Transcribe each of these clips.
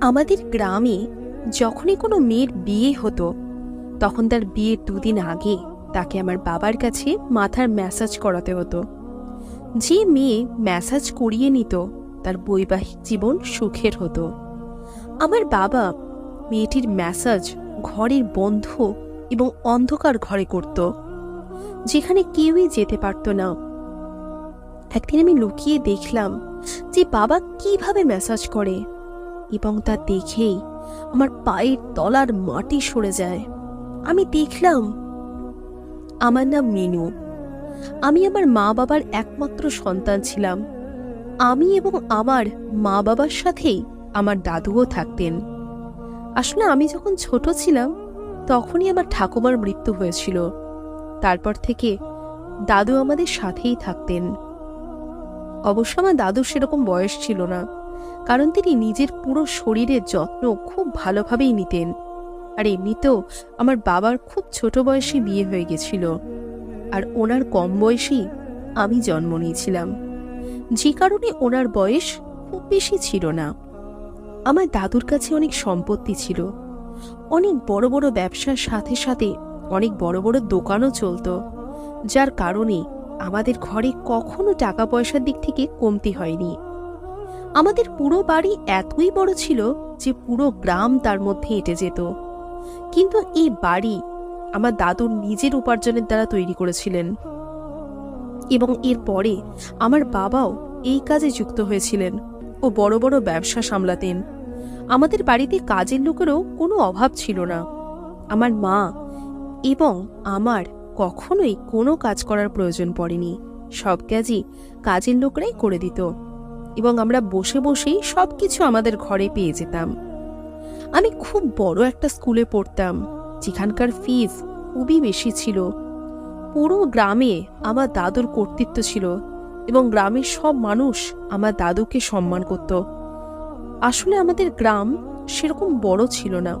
আমাদের গ্রামে যখনই কোনো মেয়ের বিয়ে হতো, তখন তার বিয়ের দুদিন আগে তাকে আমার বাবার কাছে মাথার ম্যাসাজ করাতে হতো। যে মেয়ে ম্যাসাজ করিয়ে নিত, তার বৈবাহিক জীবন সুখের হতো। আমার বাবা মেয়েটির ম্যাসাজ ঘরের বন্ধ এবং অন্ধকার ঘরে করত, যেখানে কেউই যেতে পারত না। একদিন আমি লুকিয়ে দেখলাম যে বাবা কীভাবে ম্যাসাজ করে। এবং তা দেখেই আমার পায়ের তলার মাটি সরে যায়। আমি দেখলাম, আমার নাম মিনু। আমি আমার মা বাবার একমাত্র সন্তান ছিলাম। আমি এবং আমার মা বাবার সাথেই আমার দাদুও থাকতেন। আসলে আমি যখন ছোট ছিলাম, তখনই আমার ঠাকুমার মৃত্যু হয়েছিল। তারপর থেকে দাদু আমাদের সাথেই থাকতেন। অবশ্য আমার দাদুর সেরকম বয়স ছিল না। কারণ তিনি নিজের পুরো শরীরের যত্ন খুব ভালোভাবেই নিতেন। আর এমনিতেও আমার বাবার খুব ছোট বয়সে বিয়ে হয়ে গেছিল। আর ওনার কম বয়সেই আমি জন্ম নিয়েছিলাম। যে কারণে ওনার বয়স খুব বেশি ছিল না। আমার দাদুর কাছে অনেক সম্পত্তি ছিল। অনেক বড় বড় ব্যবসার সাথে সাথে অনেক বড় বড় দোকানও চলতো, যার কারণে আমাদের ঘরে কখনো টাকা পয়সার দিক থেকে কমতি হয়নি। আমাদের পুরো বাড়ি এতই বড় ছিল যে পুরো গ্রাম তার মধ্যে এঁটে যেত। কিন্তু এই বাড়ি আমার দাদুর নিজের উপার্জনের দ্বারা তৈরি করেছিলেন। এবং এরপরে আমার বাবাও এই কাজে যুক্ত হয়েছিলেন ও বড় বড় ব্যবসা সামলাতেন। আমাদের বাড়িতে কাজের লোকেরও কোনো অভাব ছিল না। আমার মা এবং আমার কখনোই কোনো কাজ করার প্রয়োজন পড়েনি। সব কাজই কাজের লোকরাই করে দিত। এবং আমরা বসে বসেই সব কিছু আমাদের ঘরে পেয়ে যেতাম। আমি খুব বড় একটা স্কুলে পড়তাম, যেখানকার ফিজ খুবই বেশি ছিল। পুরো গ্রামে আমার দাদুর কর্তৃত্ব ছিল এবং গ্রামের সব মানুষ আমার দাদুকে সম্মান করত। আসলে আমাদের গ্রাম সেরকম বড় ছিল না।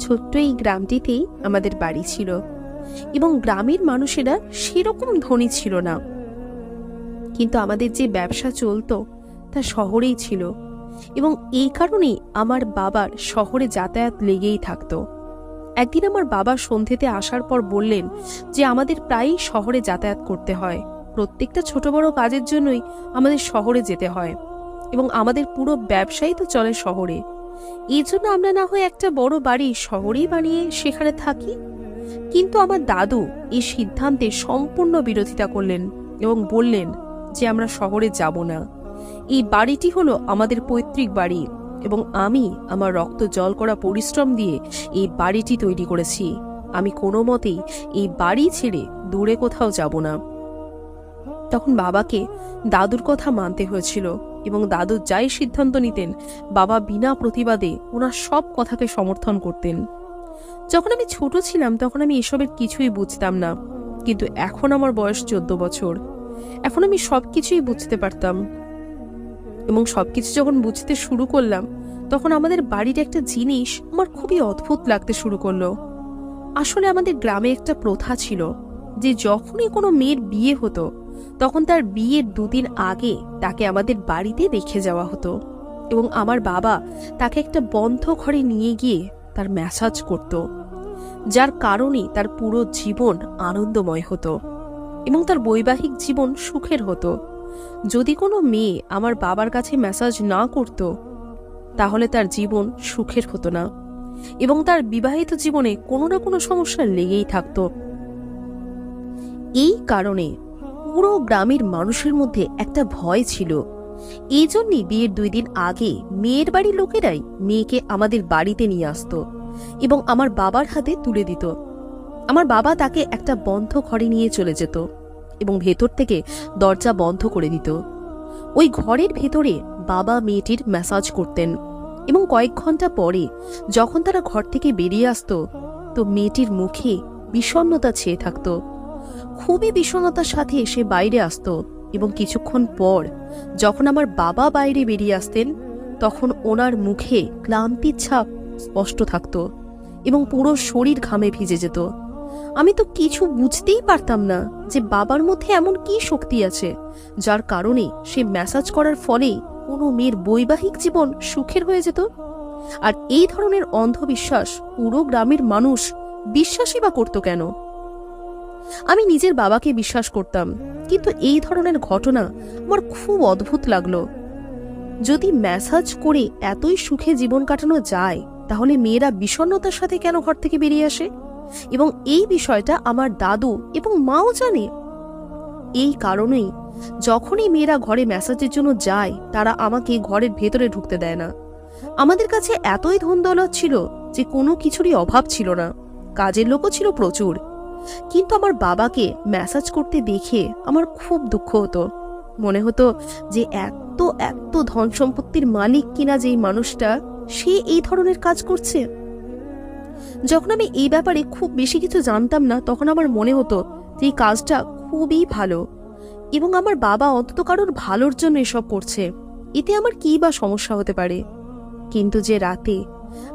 ছোট্ট এই গ্রামটিতেই আমাদের বাড়ি ছিল এবং গ্রামের মানুষেরা সেরকম ধনী ছিল না। কিন্তু আমাদের যে ব্যবসা চলতো তা শহরেই ছিল এবং এই কারণেই আমার বাবার শহরে যাতায়াত লেগেই থাকতো। একদিন আমার বাবা সন্ধ্যেতে আসার পর বললেন যে আমাদের প্রায়ই শহরে যাতায়াত করতে হয়। প্রত্যেকটা ছোট বড় কাজের জন্যই আমাদের শহরে যেতে হয় এবং আমাদের পুরো ব্যবসাই তো চলে শহরে। এই জন্য আমরা না হয় একটা বড় বাড়ি শহরেই বানিয়ে সেখানে থাকি। কিন্তু আমার দাদু এই সিদ্ধান্তে সম্পূর্ণ বিরোধিতা করলেন এবং বললেন যে আমরা শহরে যাব না। এই বাড়িটি হলো আমাদের পৈতৃক বাড়ি এবং আমি আমার রক্ত জল করা পরিশ্রম দিয়ে এই বাড়িটি তৈরি করেছি। আমি কোনো মতেই এই বাড়ি ছেড়ে দূরে কোথাও যাব না। তখন বাবাকে দাদুর কথা মানতে হয়েছিল এবং দাদু যাই সিদ্ধান্ত নিতেন, বাবা বিনা প্রতিবাদে ওনার সব কথাকে সমর্থন করতেন। যখন আমি ছোট ছিলাম তখন আমি এসবের কিছুই বুঝতাম না, কিন্তু এখন আমার বয়স চোদ্দ বছর। এখন আমি সব কিছুই বুঝতে পারতাম। এবং সবকিছু যখন বুঝতে শুরু করলাম, তখন আমাদের বাড়ির একটা জিনিস আমার খুবই অদ্ভুত লাগতে শুরু করল। আসলে আমাদের গ্রামে একটা প্রথা ছিল যে যখনই কোনো মেয়ের বিয়ে হতো, তখন তার বিয়ের দুদিন আগে তাকে আমাদের বাড়িতে রেখে যাওয়া হতো এবং আমার বাবা তাকে একটা বন্ধ ঘরে নিয়ে গিয়ে তার ম্যাসাজ করত, যার কারণে তার পুরো জীবন আনন্দময় হতো এবং তার বৈবাহিক জীবন সুখের হতো। যদি কোনো মেয়ে আমার বাবার কাছে ম্যাসাজ না করত, তাহলে তার জীবন সুখের হতো না এবং তার বিবাহিত জীবনে কোনো না কোনো সমস্যা লেগেই থাকত। এই কারণে পুরো গ্রামের মানুষের মধ্যে একটা ভয় ছিল। এই জন্যই বিয়ের দুই দিন আগে মেয়ের বাড়ির লোকেরাই মেয়েকে আমাদের বাড়িতে নিয়ে আসতো এবং আমার বাবার হাতে তুলে দিত। আমার বাবা তাকে একটা বন্ধ ঘরে নিয়ে চলে যেত। এবং ভেতর থেকে দরজা বন্ধ করে দিত। ওই ঘরের ভেতরে বাবা মেয়েটির ম্যাসাজ করতেন এবং কয়েক ঘণ্টা পরে যখন তারা ঘর থেকে বেরিয়ে আসতো, তো মেয়েটির মুখে বিষণ্ণতা ছেয়ে থাকত। খুবই বিষণ্ণতার সাথে সে বাইরে আসতো এবং কিছুক্ষণ পর যখন আমার বাবা বাইরে বেরিয়ে আসতেন, তখন ওনার মুখে ক্লান্তির ছাপ স্পষ্ট থাকত এবং পুরো শরীর ঘামে ভিজে যেত। আমি তো কিছু বুঝতেই পারতাম না যে বাবার মধ্যে এমন কি শক্তি আছে, যার কারণে সে ম্যাসাজ করার ফলেই কোনো মেয়ের বৈবাহিক জীবন সুখের হয়ে যেত। আর এই ধরনের অন্ধবিশ্বাস পুরো গ্রামের মানুষ বিশ্বাসই বা করতো কেন? আমি নিজের বাবাকে বিশ্বাস করতাম, কিন্তু এই ধরনের ঘটনা আমার খুব অদ্ভুত লাগল। যদি ম্যাসাজ করে এতই সুখে জীবন কাটানো যায়, তাহলে মেয়েরা বিষণ্ণতার সাথে কেন ঘর থেকে বেরিয়ে আসে? এবং এই বিষয়টা আমার দাদু এবং মাও জানে। এই কারণেই যখনই মেয়েরা ঘরে ম্যাসাজের জন্য যায়, তারা আমাকে ঘরের ভেতরে ঢুকতে দেয় না। আমাদের কাছে এতই ধন দৌলত ছিল যে কোনো কিছুরই অভাব ছিল না। কাজের লোকও ছিল প্রচুর। কিন্তু আমার বাবাকে ম্যাসাজ করতে দেখে আমার খুব দুঃখ হতো। মনে হতো যে এত এত ধন সম্পত্তির মালিক কিনা যেই মানুষটা, সে এই ধরনের কাজ করছে? যখন আমি এই ব্যাপারে খুব বেশি কিছু জানতাম না, তখন আমার মনে হতো যে এই কাজটা খুবই ভালো এবং আমার বাবা অন্তত কারোর ভালোর জন্য এসব করছে। এতে আমার কী বা সমস্যা হতে পারে? কিন্তু যে রাতে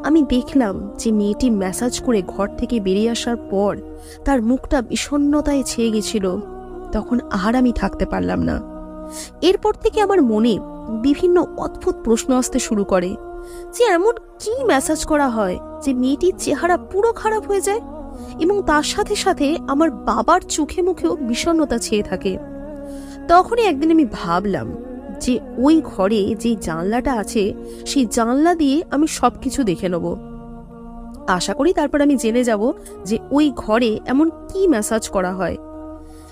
আমি দেখলাম যে মেয়েটি ম্যাসাজ করে ঘর থেকে বেরিয়ে আসার পর তার মুখটা বিষণ্ণতায় ছেয়ে গেছিল, তখন আর আমি থাকতে পারলাম না। এরপর থেকে আমার মনে বিভিন্ন অদ্ভুত প্রশ্ন আসতে শুরু করে। যে এমন কি ম্যাসাজ করা হয় যে মেয়েটির চেহারা পুরো খারাপ হয়ে যায় এবং তার সাথে সাথে আমার বাবার চোখে মুখেও বিষণ্ণতা ছেয়ে থাকে। তখনই একদিন আমি ভাবলাম যে ওই ঘরে যে জানলাটা আছে, সেই জানলা দিয়ে আমি সব কিছু দেখে নেব। আশা করি তারপর আমি জেনে যাব যে ওই ঘরে এমন কি ম্যাসাজ করা হয়।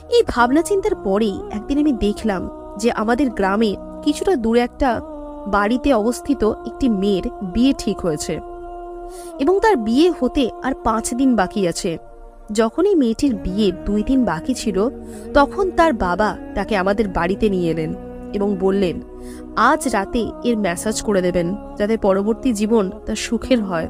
এই ভাবনা চিন্তার পরেই একদিন আমি দেখলাম যে আমাদের গ্রামে কিছুটা দূরে একটা বাড়িতে অবস্থিত একটি মেয়ের বিয়ে ঠিক হয়েছে এবং তার বিয়ে হতে আর পাঁচ দিন বাকি আছে। যখনই মেয়েটির বিয়ে দুই দিন বাকি ছিল, তখন তার বাবা তাকে আমাদের বাড়িতে নিয়ে এলেন এবং বললেন, আজ রাতে এর ম্যাসাজ করে দেবেন, যাতে পরবর্তী জীবন তার সুখের হয়।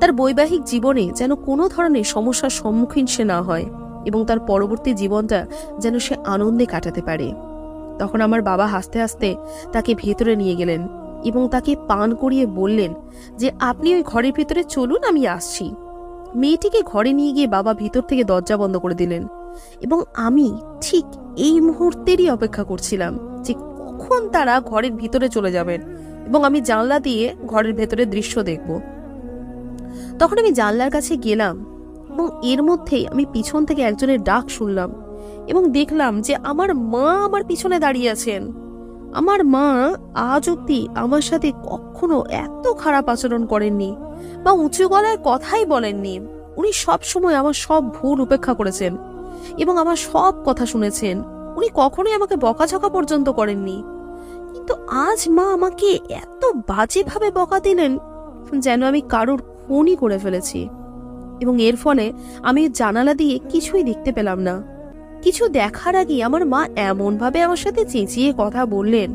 তার বৈবাহিক জীবনে যেন কোনো ধরনের সমস্যার সম্মুখীন সে না হয় এবং তার পরবর্তী জীবনটা যেন সে আনন্দে কাটাতে পারে। তখন আমার বাবা হাসতে হাসতে তাকে ভেতরে নিয়ে গেলেন এবং তাকে পান করিয়ে বললেন যে, আপনি ওই ঘরের ভেতরে চলুন, আমি আসছি। মেয়েটিকে ঘরে নিয়ে গিয়ে বাবা ভিতর থেকে দরজা বন্ধ করে দিলেন এবং আমি ঠিক এই মুহূর্তেরই অপেক্ষা করছিলাম যে কখন তারা ঘরের ভিতরে চলে যাবেন এবং আমি জানলা দিয়ে ঘরের ভেতরে দৃশ্য দেখব। তখন আমি জানলার কাছে গেলাম এবং এর মধ্যেই আমি পিছন থেকে একজনের ডাক শুনলাম। এবং দেখলাম যে আমার মা আমার পিছনে দাঁড়িয়ে আছেন। আমার মা আজ অব্দি আমার সাথে কখনো এত খারাপ আচরণ করেননি বা উঁচু গলায় কথাই বলেননি। উনি সব সময় আমার সব ভুল উপেক্ষা করেছেন এবং আমার সব কথা শুনেছেন। উনি কখনোই আমাকে বকাঝকা পর্যন্ত করেননি। কিন্তু আজ মা আমাকে এত বাজেভাবে বকা দিলেন যেন আমি কারোর খুনই করে ফেলেছি। এবং এর ফলে আমি জানালা দিয়ে কিছুই দেখতে পেলাম না। কিছু দেখার আগে আমার মা এমনভাবে আমার সাথে চেঁচিয়ে কথা বললেন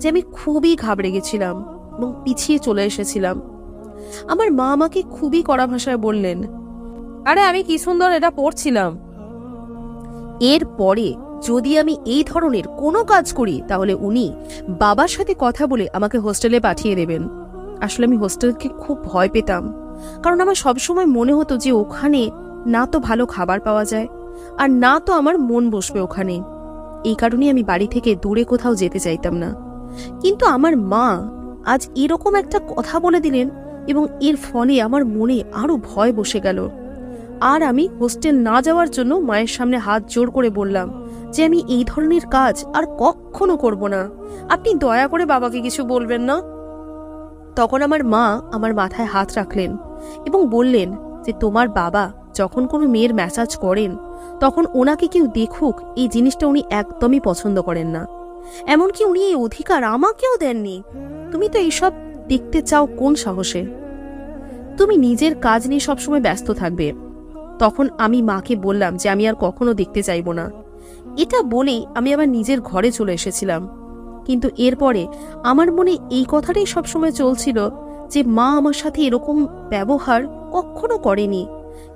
যে আমি খুবই ঘাবড়ে গেছিলাম এবং পিছিয়ে চলে এসেছিলাম। আমার মা আমাকে খুবই কড়া ভাষায় বললেন, আরে আমি কি সুন্দর এটা পড়ছিলাম এর পরে যদি আমি এই ধরনের কোনো কাজ করি, তাহলে উনি বাবার সাথে কথা বলে আমাকে হোস্টেলে পাঠিয়ে দেবেন। আসলে আমি হোস্টেলকে খুব ভয় পেতাম, কারণ আমার সবসময় মনে হতো যে ওখানে না তো ভালো খাবার পাওয়া যায়। আর না তো আমার মন বসবে ওখানে। এই কারণেই আমি বাড়ি থেকে দূরে কোথাও যেতে চাইতাম না। কিন্তু আমার মা আজ এরকম একটা কথা বলে দিলেন এবং এর ফলে আমার মনে আরও ভয় বসে গেল। আর আমি হোস্টেল না যাওয়ার জন্য মায়ের সামনে হাত জোর করে বললাম যে, আমি এই ধরনের কাজ আর কখনো করব না। আপনি দয়া করে বাবাকে কিছু বলবেন না? তখন আমার মা আমার মাথায় হাত রাখলেন এবং বললেন যে, তোমার বাবা যখন কোনো মেয়ের ম্যাসাজ করেন তখন ওনাকে কেউ দেখুক এই জিনিসটা উনি একদমই পছন্দ করেন না। এমনকি উনি এই অধিকার আমাকেও দেননি। তুমি তো এইসব দেখতে চাও কোন সাহসে? তুমি নিজের কাজ নিয়ে সবসময় ব্যস্ত থাকবে। তখন আমি মাকে বললাম যে আমি আর কখনো দেখতে চাইব না। এটা বলেই আমি আবার নিজের ঘরে চলে এসেছিলাম। কিন্তু এরপরে আমার মনে এই কথাটাই সবসময় চলছিল যে মা আমার সাথে এরকম ব্যবহার কখনো করেনি।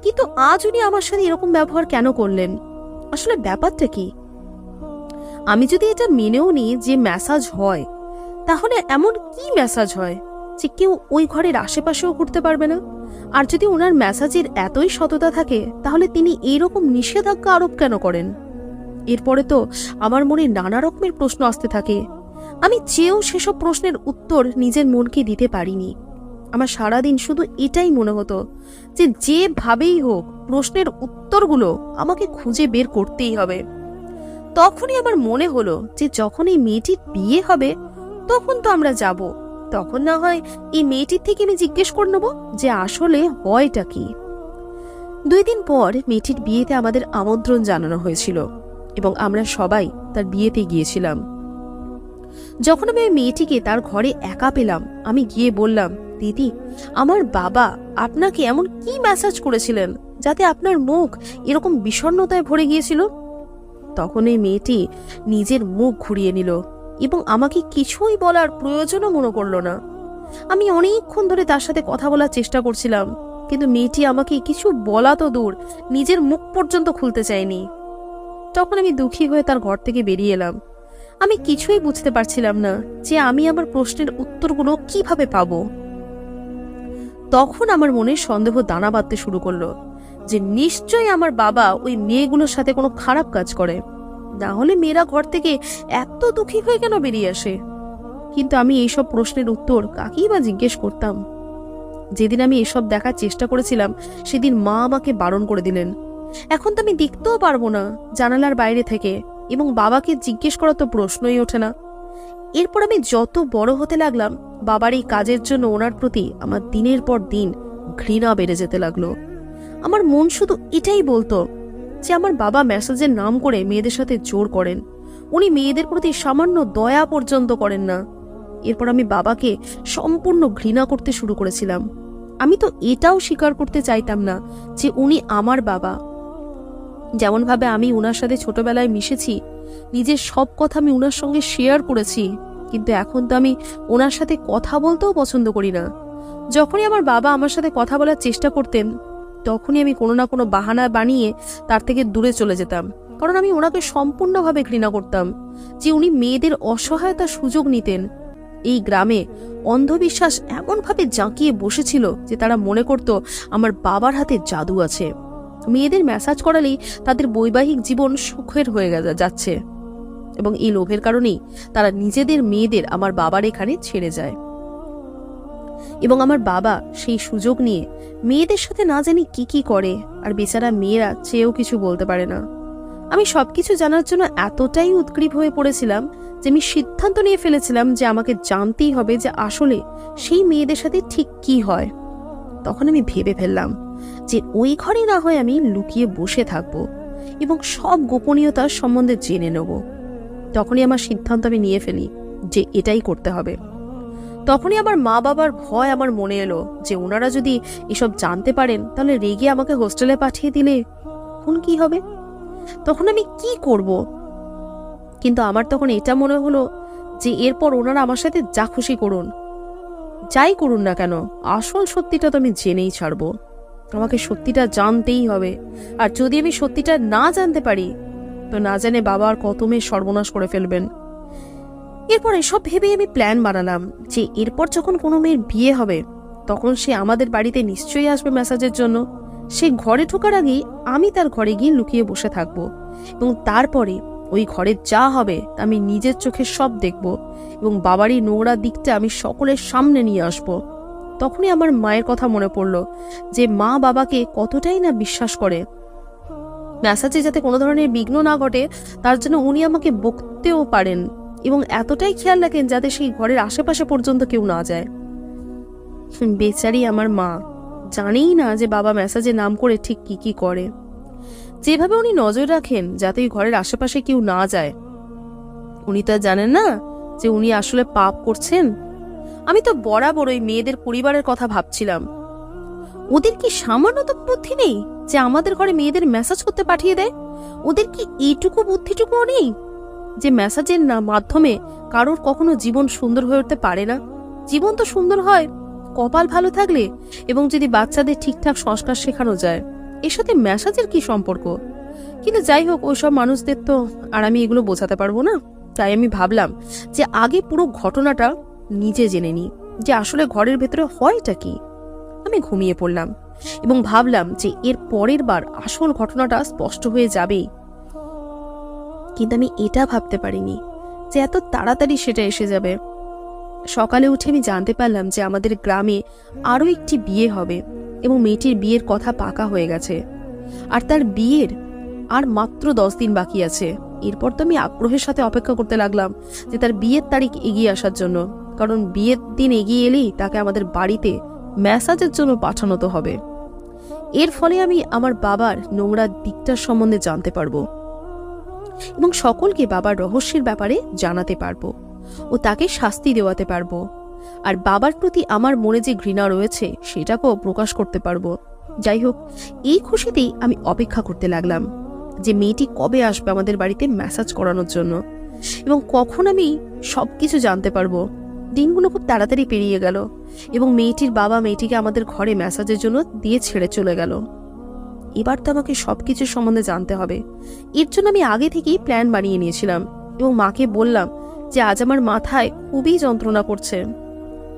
কিন্তু আজ উনি আমার সাথে এরকম ব্যবহার কেন করলেন? আসলে ব্যাপারটা কি? আমি যদি এটা মেনেও নিই যে ম্যাসাজ হয়, তাহলে এমন কি ম্যাসাজ হয় যে কেউ ওই ঘরের আশেপাশেও ঘুরতে পারবে না? আর যদি ওনার ম্যাসাজের এতই সততা থাকে, তাহলে তিনি এইরকম নিষেধাজ্ঞা আরোপ কেন করেন? এরপরে তো আমার মনে নানা রকমের প্রশ্ন আসতে থাকে। আমি চেয়েও সেসব প্রশ্নের উত্তর নিজের মনকে দিতে পারিনি। আমার সারাদিন শুধু এটাই মনে হতো যে যেভাবেই হোক, প্রশ্নের উত্তরগুলো আমাকে খুঁজে বের করতেই হবে। তখনই আমার মনে হলো যে যখন এই মেয়েটির বিয়ে হবে, তখন তো আমরা যাব। তখন না হয় এই মেয়েটির থেকে আমি জিজ্ঞেস করে নেব যে আসলে হয়টা কি। দুই দিন পর মেয়েটির বিয়েতে আমাদের আমন্ত্রণ জানানো হয়েছিল এবং আমরা সবাই তার বিয়েতে গিয়েছিলাম। যখন আমি ওই মেয়েটিকে তার ঘরে একা পেলাম, আমি গিয়ে বললাম দিদি, আমার বাবা আপনাকে এমন কি ম্যাসাজ করেছিলেন যাতে আপনার মুখ এরকম বিষণ্ণতায় ভরে গিয়েছিল? তখন এই মেয়েটি নিজের মুখ ঘুরিয়ে নিল এবং আমাকে কিছুই বলার প্রয়োজনও মনে করল না। আমি অনেকক্ষণ ধরে তার সাথে কথা বলার চেষ্টা করছিলাম, কিন্তু মেয়েটি আমাকে কিছু বলা তো দূর, নিজের মুখ পর্যন্ত খুলতে চায়নি। তখন আমি দুঃখী হয়ে তার ঘর থেকে বেরিয়ে এলাম। আমি কিছুই বুঝতে পারছিলাম না যে আমি আমার প্রশ্নের উত্তরগুলো কীভাবে পাবো। তখন আমার মনে সন্দেহ দানা বাঁধতে শুরু করল যে নিশ্চয়ই আমার বাবা ওই মেয়েগুলোর সাথে কোনো খারাপ কাজ করে। না হলে মেয়েরা ঘর থেকে এত দুঃখী হয়ে কেন বেরিয়ে আসে? কিন্তু আমি এইসব প্রশ্নের উত্তর কাকেই বা জিজ্ঞেস করতাম? যেদিন আমি এসব দেখার চেষ্টা করেছিলাম, সেদিন মা আমাকে বারণ করে দিলেন। এখন তো আমি দেখতেও পারব না জানালার বাইরে থেকে এবং বাবাকে জিজ্ঞেস করা তো প্রশ্নই ওঠে না। এরপর আমি যত বড় হতে লাগলাম, বাবার এই কাজের জন্য ওনার প্রতি আমার দিনের পর দিন ঘৃণা বেড়ে যেতে লাগল। আমার মন শুধু এটাই বলতো যে আমার বাবা মেসেজের নাম করে মেয়েদের সাথে জোর করেন। উনি মেয়েদের প্রতি সামান্য দয়া পর্যন্ত করেন না। এরপর আমি বাবাকে সম্পূর্ণ ঘৃণা করতে শুরু করেছিলাম। আমি তো এটাও স্বীকার করতে চাইতাম না যে উনি আমার বাবা। যেমনভাবে আমি ওনার সাথে ছোটবেলায় মিশেছি নিজের সব কথা আমি ওনার সঙ্গে শেয়ার করেছি। কিন্তু এখন তো আমি ওনার সাথে কথা বলতেও পছন্দ করি না। যখনই আমার বাবা আমার সাথে কথা বলার চেষ্টা করতেন, তখনই আমি কোনো না কোনো বাহানা বানিয়ে তার থেকে দূরে চলে যেতাম। কারণ আমি ওনাকে সম্পূর্ণভাবে ঘৃণা করতাম যে উনি মেয়েদের অসহায়তার সুযোগ নিতেন। এই গ্রামে অন্ধবিশ্বাস এমনভাবে জাঁকিয়ে বসেছিল যে তারা মনে করত আমার বাবার হাতে জাদু আছে। মেয়েদের ম্যাসাজ করালেই তাদের বৈবাহিক জীবন সুখের হয়ে যাচ্ছে। এবং এই লোভের কারণেই তারা নিজেদের মেয়েদের আমার বাবার এখানে ছেড়ে যায়। এবং আমার বাবা সেই সুযোগ নিয়ে মেয়েদের সাথে না জানি কি কি করে, আর বেচারা মেয়েরা চেয়েও কিছু বলতে পারে না। আমি সবকিছু জানার জন্য এতটাই উৎগ্রীব হয়ে পড়েছিলাম যে আমি সিদ্ধান্ত নিয়ে ফেলেছিলাম যে আমাকে জানতেই হবে যে আসলে সেই মেয়েদের সাথে ঠিক কি হয়। তখন আমি ভেবে ফেললাম যে ওই ঘরে না হয় আমি লুকিয়ে বসে থাকব এবং সব গোপনীয়তার সম্বন্ধে জেনে নেব। তখনই আমার সিদ্ধান্ত আমি নিয়ে ফেলি যে এটাই করতে হবে। তখনই আমার মা বাবার ভয় আমার মনে এলো যে ওনারা যদি এসব জানতে পারেন, তাহলে রেগে আমাকে হোস্টেলে পাঠিয়ে দিলে। এখন কি হবে? তখন আমি কি করব? কিন্তু আমার তখন এটা মনে হলো যে এরপর ওনারা আমার সাথে যা খুশি করুন। যাই করুন না কেন, আসল সত্যিটা তো আমি জেনেই ছাড়বো। আমাকে সত্যিটা জানতেই হবে। আর যদি আমি সত্যিটা না জানতে পারি, তো না জানে বাবা আর কত মেয়ে সর্বনাশ করে ফেলবেন। এরপর এসব ভেবে আমি প্ল্যান বানালাম যে এরপর যখন কোনো মেয়ের বিয়ে হবে, তখন সে আমাদের বাড়িতে নিশ্চয়ই আসবে মেসাজের জন্য। সে ঘরে ঢোকার আগেই আমি তার ঘরে গিয়ে লুকিয়ে বসে থাকব এবং তারপরে ওই ঘরে যা হবে তা আমি নিজের চোখে সব দেখব এবং বাবারই নোংরা দিকটা আমি সকলের সামনে নিয়ে আসব। তখনই আমার মায়ের কথা মনে পড়ল যে মা বাবাকে কতটাই না বিশ্বাস করে। মেসাজে যাতে কোনো ধরনের বিঘ্ন না ঘটে, তার জন্য উনি আমাকে বকতেও পারেন এবং এতটাই খেয়াল রাখেন যাতে সেই ঘরের আশেপাশে পর্যন্ত কেউ না যায়। বেচারি আমার মা, জানেই না যে বাবা মেসাজে নাম করে ঠিক কি কি করে। যেভাবে উনি নজর রাখেন যাতে ওই ঘরের আশেপাশে কেউ না যায়। উনি তো জানেন না যে উনি আসলে পাপ করছেন। আমি তো বরাবর ওই মেয়েদের পরিবারের কথা ভাবছিলাম। ওদের কি সামান্য তো বুদ্ধি নেই যে আমাদের ঘরে মেয়েদের মেসাজ করতে পাঠিয়ে দেয়? ওদের কি এইটুকু বুদ্ধিটুকুও নেই যে মেসাজের না মাধ্যমে কারোর কখনো জীবন সুন্দর হয়ে উঠতে পারে না? জীবন তো সুন্দর হয়, কপাল ভালো থাকলে এবং যদি বাচ্চাদের ঠিকঠাক সংস্কার শেখানো যায়। এর সাথে মেসাজের কি সম্পর্ক? কিন্তু যাই হোক ওইসব মানুষদের তো আর আমি এগুলো বোঝাতে পারব না। তাই আমি ভাবলাম যে আগে পুরো ঘটনাটা নিজে জেনে নিই যে আসলে ঘরের ভেতরে হয়টা কি। আমি ঘুমিয়ে পড়লাম এবং ভাবলাম যে এর পরের বার আসল ঘটনাটা স্পষ্ট হয়ে যাবেই। কিন্তু আমি এটা ভাবতে পারিনি যে এত তাড়াতাড়ি সেটা এসে যাবে। সকালে উঠে আমি জানতে পারলাম যে আমাদের গ্রামে আরও একটি বিয়ে হবে এবং মেয়েটির বিয়ের কথা পাকা হয়ে গেছে। আর তার বিয়ের আর মাত্র দশ দিন বাকি আছে। এরপর তো আমি আগ্রহের সাথে অপেক্ষা করতে লাগলাম যে তার বিয়ের তারিখ এগিয়ে আসার জন্য। কারণ বিয়ের দিন এগিয়ে এলেই তাকে আমাদের বাড়িতে ম্যাসাজের জন্য পাঠানো তো হবে। এর ফলে আমি আমার বাবার নোংরা দিকটার সম্বন্ধে জানতে পারব এবং সকলকে বাবার রহস্যের ব্যাপারে জানাতে পারব ও তাকে শাস্তি দেওয়াতে পারব। আর বাবার প্রতি আমার মনে যে ঘৃণা রয়েছে, সেটাকেও প্রকাশ করতে পারব। যাই হোক, এই খুশিতেই আমি অপেক্ষা করতে লাগলাম যে মেয়েটি কবে আসবে আমাদের বাড়িতে ম্যাসাজ করানোর জন্য এবং কখন আমি সব কিছু জানতে পারব। দিনগুলো খুব তাড়াতাড়ি পেরিয়ে গেল এবং মেয়েটির বাবা মেয়েটিকে আমাদের ঘরে ম্যাসাজের জন্য দিয়ে ছেড়ে চলে গেল। এবার তো আমাকে সব সবকিছুর সম্বন্ধে জানতে হবে। এর জন্য আমি আগে থেকেই প্ল্যান বানিয়ে নিয়েছিলাম এবং মাকে বললাম যে আজ আমার মাথায় খুবই যন্ত্রণা করছে।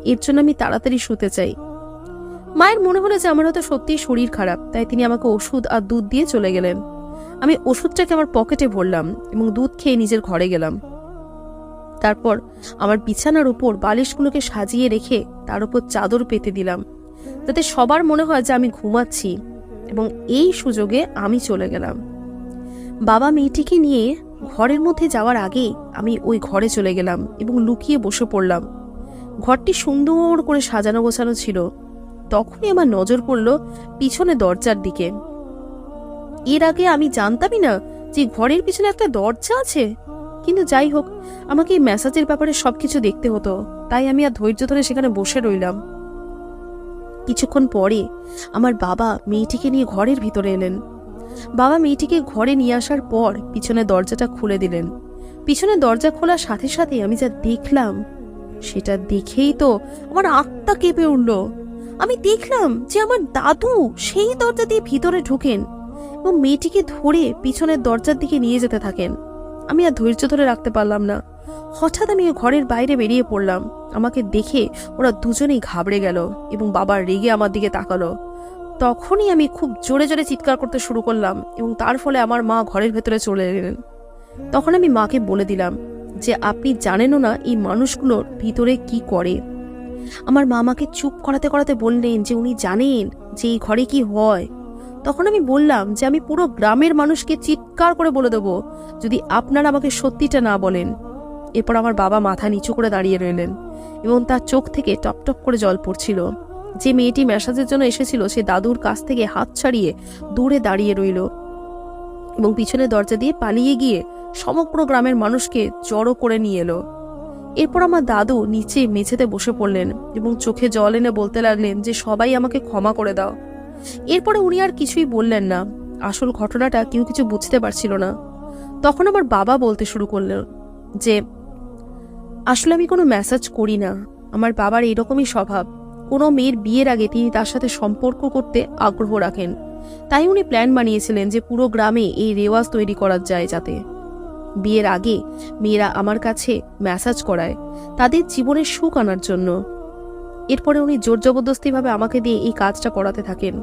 এর জন্য আমি তাড়াতাড়ি শুতে চাই। মায়ের মনে হলো যে আমার হয়তো সত্যিই শরীর খারাপ, তাই তিনি আমাকে ওষুধ আর দুধ দিয়ে চলে গেলেন। আমি ওষুধটাকে আমার পকেটে ভরলাম এবং দুধ খেয়ে নিজের ঘরে গেলাম। তারপর আমার বিছানার উপর বালিশগুলোকে সাজিয়ে রেখে তার উপর চাদর পেতে দিলাম। যাতে সবার মনে হয় যে আমি ঘুমাচ্ছি এবং এই সুযোগে আমি চলে গেলাম। বাবা মেয়েটিকে নিয়ে ঘরের মধ্যে যাওয়ার আগে আমি ওই ঘরে চলে গেলাম এবং লুকিয়ে বসে পড়লাম। ঘরটি সুন্দর করে সাজানো গোছানো ছিল। তখনই আমার নজর পড়ল পিছনে দরজার দিকে। এর আগে আমি জানতামই না যে ঘরের পিছনে একটা দরজা আছে। কিন্তু যাই হোক, আমাকে এই মেসাজের ব্যাপারে সবকিছু দেখতে হতো, তাই আমি আর ধৈর্য ধরে সেখানে বসে রইলাম। কিছুক্ষণ পরে আমার বাবা মেয়েটিকে নিয়ে ঘরের ভিতরে এলেন। বাবা মেয়েটিকে ঘরে নিয়ে আসার পর পিছনে দরজাটা খুলে দিলেন। পিছনে দরজা খোলার সাথে সাথে আমি যা দেখলাম, সেটা দেখেই তো আমার আত্মা কেঁপে উঠল। আমি দেখলাম যে আমার দাদু সেই দরজা দিয়ে ভিতরে ঢোকেন এবং মেয়েটিকে ধরে পিছনের দরজার দিকে নিয়ে যেতে থাকেন। আমি আর ধৈর্য ধরে রাখতে পারলাম না। হঠাৎ আমি ঘরের বাইরে বেরিয়ে পড়লাম। আমাকে দেখে ওরা দুজনেই ঘাবড়ে গেল এবং বাবার রেগে আমার দিকে তাকালো। তখনই আমি খুব জোরে জোরে চিৎকার করতে শুরু করলাম এবং তার ফলে আমার মা ঘরের ভেতরে চলে এলেন। তখন আমি মাকে বলে দিলাম যে, আপনি জানেনও না এই মানুষগুলোর ভিতরে কি করে? আমার মা আমাকে চুপ করাতে করাতে বললেন যে, উনি জানেন যে এই ঘরে কি হয়। তখন আমি বললাম যে আমি পুরো গ্রামের মানুষকে চিৎকার করে বলে দেবো যদি আপনারা আমাকে সত্যিটা না বলেন। এরপর আমার বাবা মাথা নিচু করে দাঁড়িয়ে রইলেন এবং তার চোখ থেকে টপ টপ করে জল পড়ছিল। যে মেয়েটি ম্যাসাজের জন্য এসেছিল, সে দাদুর কাছ থেকে হাত ছাড়িয়ে দূরে দাঁড়িয়ে রইল এবং পিছনে দরজা দিয়ে পালিয়ে গিয়ে সমগ্র গ্রামের মানুষকে জড়ো করে নিয়ে এলো। এরপর আমার দাদু নিচে মেঝেতে বসে পড়লেন এবং চোখে জল এনে বলতে লাগলেন যে, সবাই আমাকে ক্ষমা করে দাও। এরপরে উনি আর কিছুই বললেন না। আসল ঘটনাটা কেউ কিছু বুঝতে পারছিল না। তখন আমার বাবা বলতে শুরু করলেন যে, আসলে আমি কোনো মেসেজ করি না। আমার বাবার এরকমই স্বভাব। কোনো মেয়ের বিয়ের আগে তিনি তার সাথে সম্পর্ক করতে আগ্রহ রাখেন। তাই উনি প্ল্যান বানিয়েছিলেন যে পুরো গ্রামে এই রেওয়াজ তৈরি করা যায় যাতে। বিয়ের আগে মেয়েরা আমার কাছে ম্যাসাজ করায়। তাদের জীবনের সুখ আনার জন্য। এরপরে উনি জোর জবরদস্তিভাবে আমাকে দিয়ে এই কাজটা করাতে থাকেন।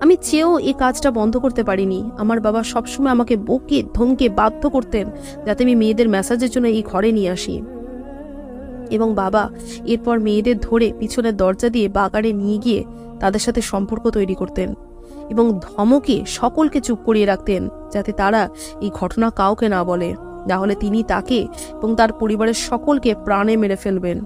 আমি চেয়েও এই কাজটা বন্ধ করতে পারিনি। আমার বাবা সবসময় আমাকে বকে ধমকে বাধ্য করতেন যাতে আমি মেয়েদের ম্যাসাজের জন্য এই ঘরে নিয়ে আসি। এবং বাবা এরপর মেয়েদের ধরে পিছনের দরজা দিয়ে বাগানে নিয়ে গিয়ে তাদের সাথে সম্পর্ক তৈরি করতেন এবং ধমকে সকলকে চুপ করিয়ে রাখতেন যাতে তারা এই ঘটনা কাউকে না বলে। নাহলে তিনি তাকে এবং তার পরিবারের সকলকে প্রাণে মেরে ফেলবেন।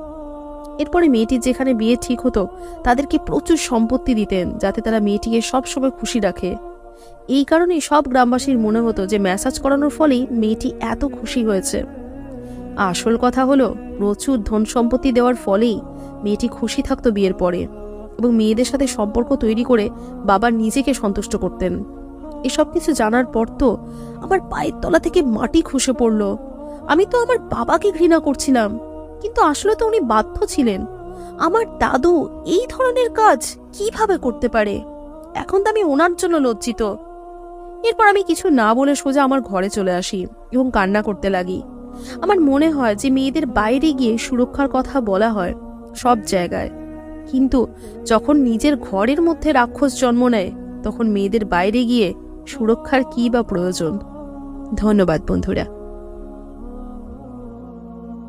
এরপরে মেয়েটির যেখানে বিয়ে ঠিক হতো, তাদেরকে প্রচুর সম্পত্তি দিতেন, যাতে তারা মেয়েটিকে সবসময় খুশি রাখে। এই কারণেই সব গ্রামবাসীর মনে হতো যে ম্যাসাজ করানোর ফলেই মেয়েটি এত খুশি হয়েছে। আসল কথা হলো, প্রচুর ধন সম্পত্তি দেওয়ার ফলেই মেয়েটি খুশি থাকতো বিয়ের পরে এবং মেয়েদের সাথে সম্পর্ক তৈরি করে বাবার নিজেকে সন্তুষ্ট করতেন। এসব কিছু জানার পর তো আমার পায়ের তলা থেকে মাটি খসে পড়ল। আমি তো আমার বাবাকে ঘৃণা করছিলাম। কিন্তু আসলে তো উনি বাধ্য ছিলেন। আমার দাদু এই ধরনের কাজ কীভাবে করতে পারে? এখন তো আমি ওনার জন্য লজ্জিত। এরপর আমি কিছু না বলে সোজা আমার ঘরে চলে আসি এবং কান্না করতে লাগি। আমার মনে হয় যে মেয়েদের বাইরে গিয়ে সুরক্ষার কথা বলা হয় সব জায়গায়। কিন্তু যখন নিজের ঘরের মধ্যে রাক্ষস জন্ম নেয়, তখন মেয়েদের বাইরে গিয়ে সুরক্ষার কী বা প্রয়োজন? ধন্যবাদ বন্ধুরা।